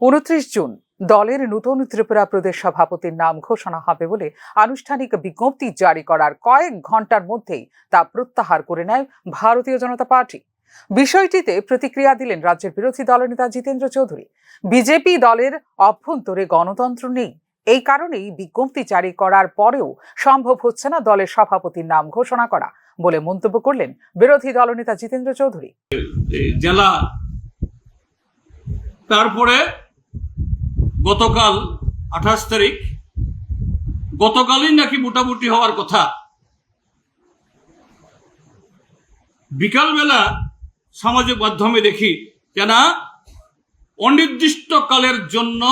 উনত্রিশ জুন দলের নতুন ত্রিপুরা প্রদেশ সভাপতির নাম ঘোষণা হবে বলে আনুষ্ঠানিক বিজ্ঞপ্তি জারি করার কয়েক ঘণ্টার মধ্যেই তা প্রত্যাহার করে নেয় ভারতীয় জনতা পার্টি। বিষয়টিতে প্রতিক্রিয়া দিলেন রাজ্যের বিরোধী দলনেতা জিতেন্দ্র চৌধুরী। বিজেপি দলের অভ্যন্তরে গণতন্ত্র নেই। এই কারণেই বিজ্ঞপ্তি জারি করার পরেও সম্ভব হচ্ছে না দলের সভাপতির নাম ঘোষণা করা বলে মন্তব্য করলেন বিরোধী দলনেতা জিতেন্দ্র চৌধুরী। জেলা, তারপরে গতকাল আঠাশ তারিখ, গতকালই নাকি মোটামুটি হওয়ার কথা। বিকালবেলা সামাজিক মাধ্যমে দেখি যে অনির্দিষ্টকালের জন্য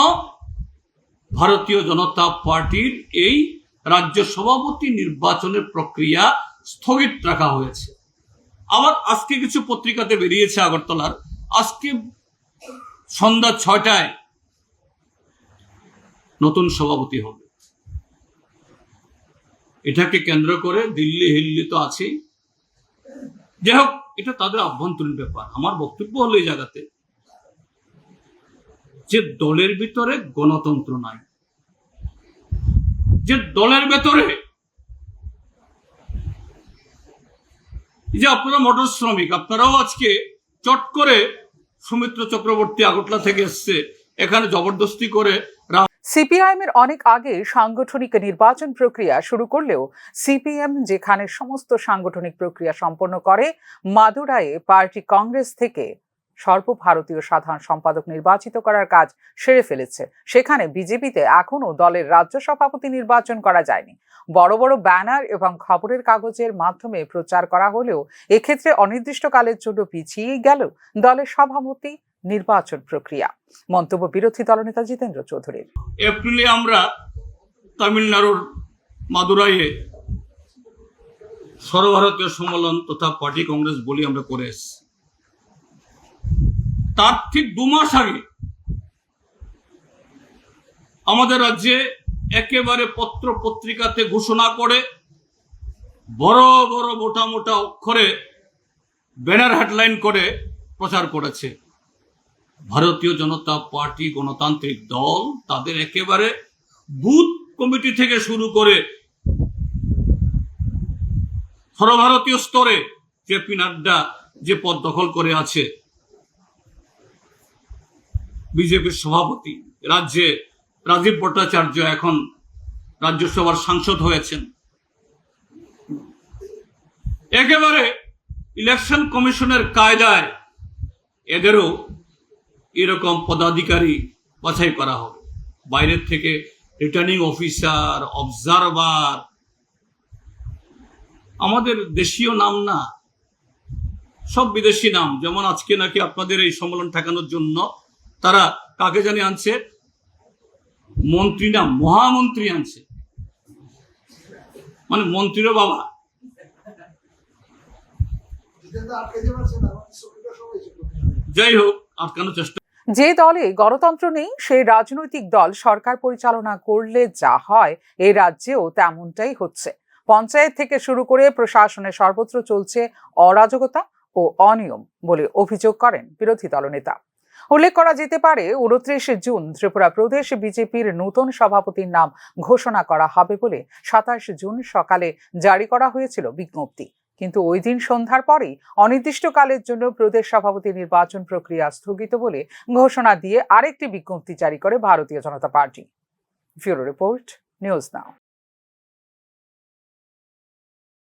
ভারতীয় জনতা পার্টির এই রাজ্য সভাপতি নির্বাচনের প্রক্রিয়া স্থগিত রাখা হয়েছে। আবার আজকে কিছু পত্রিকাতে বেরিয়েছে আগরতলার। আজকে সন্ধ্যা ছয়টায় নতুন সভাপতি হবে। এটাকে কেন্দ্র করে দিল্লি হিল্লি তো আছেই। যাই হোক, এটা তাদের আভ্যন্তরীণ ব্যাপার। আমার বক্তব্য হলো এই জায়গাতে যে দলের ভিতরে গণতন্ত্র নাই। যে দলের ভেতরে যে আপনারা মোটর শ্রমিক, আপনারাও আজকে চট করে সুমিত্র চক্রবর্তী আগরতলা থেকে এসছে, এখানে জবরদস্তি করে রাম সিপিআইএম এর অনেক আগে সাংগঠনিক নির্বাচন প্রক্রিয়া শুরু করলেও সিপিএম যেখানে সমস্ত সাংগঠনিক প্রক্রিয়া সম্পন্ন করে মাদুরায়ে পার্টি কংগ্রেস থেকে সর্বভারতীয় সাধারণ সম্পাদক নির্বাচিত করার কাজ সেরে ফেলেছে। সেখানে বিজেপিতে এখনও দলের রাজ্য সভাপতি নির্বাচন করা যায়নি। বড় বড় ব্যানার এবং খবরের কাগজের মাধ্যমে প্রচার করা হলেও এক্ষেত্রে অনির্দিষ্টকালের জন্য পিছিয়ে গেল দলের সভাপতি নির্বাচন প্রক্রিয়া। মন্তব্য বিরোধী দলনেতা জিতেন্দ্র চৌধুরীর। এপ্রিলে আমরা তামিলনাড়ুর মাদুরাইয়ে সর্বভারতীয় সম্মেলন তথা পার্টি কংগ্রেস বলি আমরা করে এসছি। তার ঠিক দু মাস আগে আমাদের রাজ্যে একেবারে পত্র পত্রিকাতে ঘোষণা করে বড় বড় মোটা মোটা অক্ষরে ব্যানার হেডলাইন করে প্রচার করেছে। ভারতীয় জনতা পার্টি গণতান্ত্রিক দল তাদের একেবারে বুথ কমিটি থেকে শুরু করে সর্বভারতীয় স্তরে জেপি নাড্ডা যে পদ দখল করে আছে, বিজেপির সভাপতি, রাজ্যে রাজীব ভট্টাচার্য এখন রাজ্যসভার সাংসদ হয়েছেন। একেবারে ইলেকশন কমিশনের কায়দায় এদেরও এরকম পদাধিকারী বাছাই করা হবে। বাইরের থেকে রিটার্নিং অফিসার অবজারভার আমাদের দেশীয় নাম না সব বিদেশি নাম। যেমন আজকে নাকি আপনাদের এই সম্মেলন ঠেকানোর জন্য তারা কাকে জানি আনছে? মন্ত্রী না মহামন্ত্রী আনছে। মানে মন্ত্রীরও বাবা। যাই হোক আটকানোর চেষ্টা যে দলে গণতন্ত্র নেই, সেই রাজনৈতিক দল সরকার পরিচালনা করলে যা হয় এই রাজ্যেও তেমনটাই হচ্ছে। পঞ্চায়েত থেকে শুরু করে প্রশাসনে সর্বত্র চলছে অরাজকতা ও অনিয়ম বলে অভিযোগ করেন বিরোধী দলনেতা। উল্লেখ করা যেতে পারে, উনত্রিশে জুন ত্রিপুরা প্রদেশ বিজেপির নতুন সভাপতির নাম ঘোষণা করা হবে বলে সাতাশ জুন সকালে জারি করা হয়েছিল বিজ্ঞপ্তি। কিন্তু ওই দিন সন্ধ্যার পরেই অনির্দিষ্টকালের জন্য প্রদেশ সভাপতি নির্বাচন প্রক্রিয়া স্থগিত বলে ঘোষণা দিয়ে আরেকটি বিজ্ঞপ্তি জারি করে Bharatiya Janata Party. Bureau report, news now.